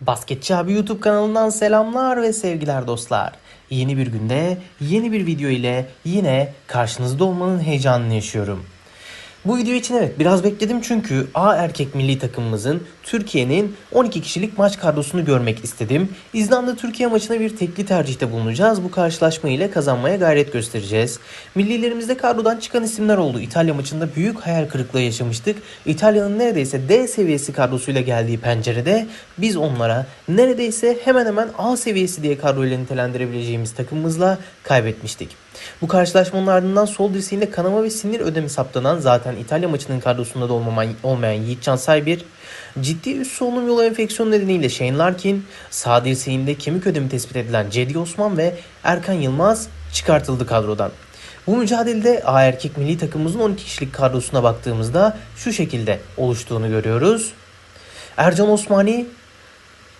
Basketçi abi YouTube kanalından selamlar ve sevgiler dostlar. Yeni bir günde yeni bir video ile yine karşınızda olmanın heyecanını yaşıyorum. Bu video için evet biraz bekledim çünkü A erkek milli takımımızın Türkiye'nin 12 kişilik maç kadrosunu görmek istedim. İzlanda Türkiye maçına bir tekli tercihte bulunacağız. Bu karşılaşma ile kazanmaya gayret göstereceğiz. Millilerimizde kadrodan çıkan isimler oldu. İtalya maçında büyük hayal kırıklığı yaşamıştık. İtalya'nın neredeyse D seviyesi kadrosuyla geldiği pencerede biz onlara neredeyse hemen hemen A seviyesi diye kadroyla nitelendirebileceğimiz takımımızla kaybetmiştik. Bu karşılaşmanın ardından sol dirseğinde kanama ve sinir ödemi saptanan zaten İtalya maçının kadrosunda da olmayan Yiğitcan Saybir, ciddi üst solunum yolu enfeksiyonu nedeniyle Shane Larkin, sağ dirseğinde kemik ödemi tespit edilen Cedi Osman ve Erkan Yılmaz çıkartıldı kadrodan. Bu mücadelede A erkek milli takımımızın 12 kişilik kadrosuna baktığımızda şu şekilde oluştuğunu görüyoruz. Ercan Osmani,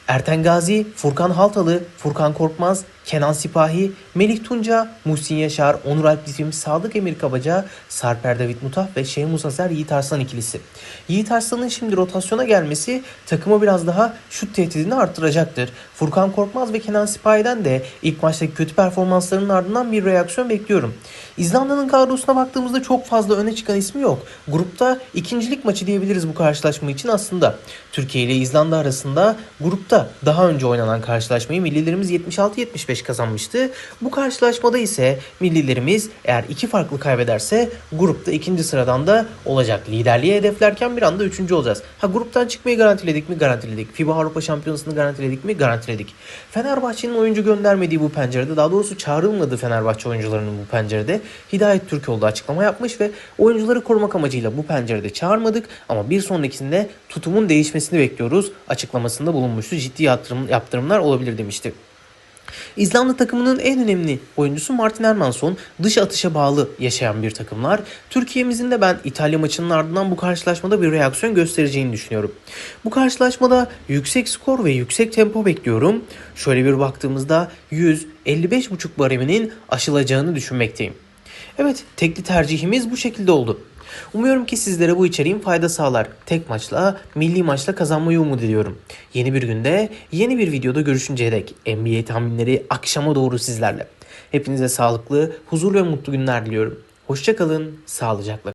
Erten Gazi, Furkan Haltalı, Furkan Korkmaz, Kenan Sipahi, Melih Tunca, Muhsin Yaşar, Onur Alp Difim, Sadık Emir Kabaca, Sarper David Mutaf ve Şeyh Musa Ser Yiğit Arslan ikilisi. Yiğit Arslan'ın şimdi rotasyona gelmesi takıma biraz daha şut tehdidini arttıracaktır. Furkan Korkmaz ve Kenan Sipahi'den de ilk maçtaki kötü performanslarının ardından bir reaksiyon bekliyorum. İzlanda'nın kadrosuna baktığımızda çok fazla öne çıkan ismi yok. Grupta ikincilik maçı diyebiliriz bu karşılaşma için aslında. Türkiye ile İzlanda arasında grupta daha önce oynanan karşılaşmayı millilerimiz 76-75 kazanmıştı. Bu karşılaşmada ise millilerimiz eğer iki farklı kaybederse grupta ikinci sıradan da olacak. Liderliği hedeflerken bir anda üçüncü olacağız. Ha gruptan çıkmayı garantiledik mi? Garantiledik. FIBA Avrupa Şampiyonası'nı garantiledik mi? Garantiledik. Fenerbahçe'nin oyuncu göndermediği bu pencerede daha doğrusu çağrılmadı Fenerbahçe oyuncularının bu pencerede. Hidayet Türkoğlu açıklama yapmış ve oyuncuları korumak amacıyla bu pencerede çağırmadık ama bir sonrakisinde tutumun değişmesini bekliyoruz açıklamasında bulunmuştu. Ciddi yaptırım, yaptırımlar olabilir demişti. İzlanda takımının en önemli oyuncusu Martin Hermansson. Dış atışa bağlı yaşayan bir takımlar. Türkiye'mizin de ben İtalya maçının ardından bu karşılaşmada bir reaksiyon göstereceğini düşünüyorum. Bu karşılaşmada yüksek skor ve yüksek tempo bekliyorum. Şöyle bir baktığımızda 155.5 bareminin aşılacağını düşünmekteyim. Evet, tekli tercihimiz bu şekilde oldu. Umuyorum ki sizlere bu içeriğin fayda sağlar. Tek maçla, milli maçla kazanmayı umut ediyorum. Yeni bir günde, yeni bir videoda görüşünceye dek NBA tahminleri akşama doğru sizlerle. Hepinize sağlıklı, huzurlu ve mutlu günler diliyorum. Hoşçakalın, sağlıcakla.